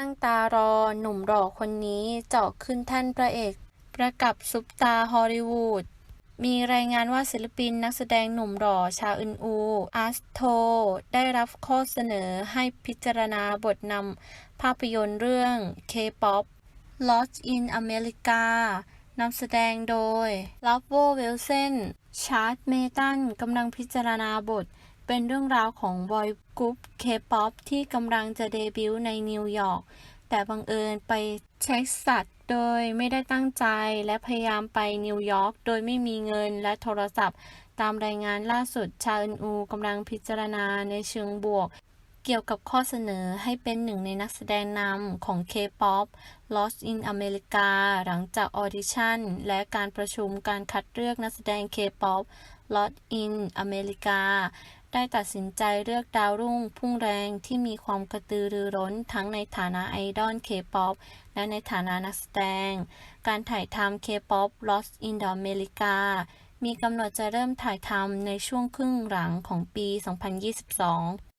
ตั้งตารอหนุ่มหล่อคนนี้เจาะขึ้นแท่นพระเอก ประกับซุปตาฮอลลีวูดมีรายงานว่าศิลปินนักแสดงหนุ่มหล่อชาวอึนอูอาสโท ได้รับข้อเสนอให้พิจารณาบทนำภาพยนตร์เรื่อง K-POP Lost in America นำแสดงโดยล o ฟโวเวลเซนชาร์ตเมตันกำลังพิจารณาบท เป็นเรื่องราวของบอยกรุ๊ปเคป๊อปที่กำลังจะเดบิวต์ในนิวยอร์ก แต่บังเอิญไปเช็คสัตว์โดยไม่ได้ตั้งใจและพยายามไปนิวยอร์กโดยไม่มีเงินและโทรศัพท์ ตามรายงานล่าสุดชาอึนอูกำลังพิจารณาในเชิงบวก เกี่ยวกับข้อเสนอให้เป็นหนึ่งในนักแสดงนำของ K-POP Lost in America หลังจากออดิชั่น และการประชุมการคัดเลือกนักแสดง K-POP Lost in America ได้ตัดสินใจเลือกดาวรุ่งพุ่งแรงที่มีความกระตือรือร้นทั้งในฐานะไอดอล K-POP และในฐานะนักแสดง การถ่ายทำ K-POP Lost in America มีกำหนดจะเริ่มถ่ายทำในช่วงครึ่งหลังของปี 2022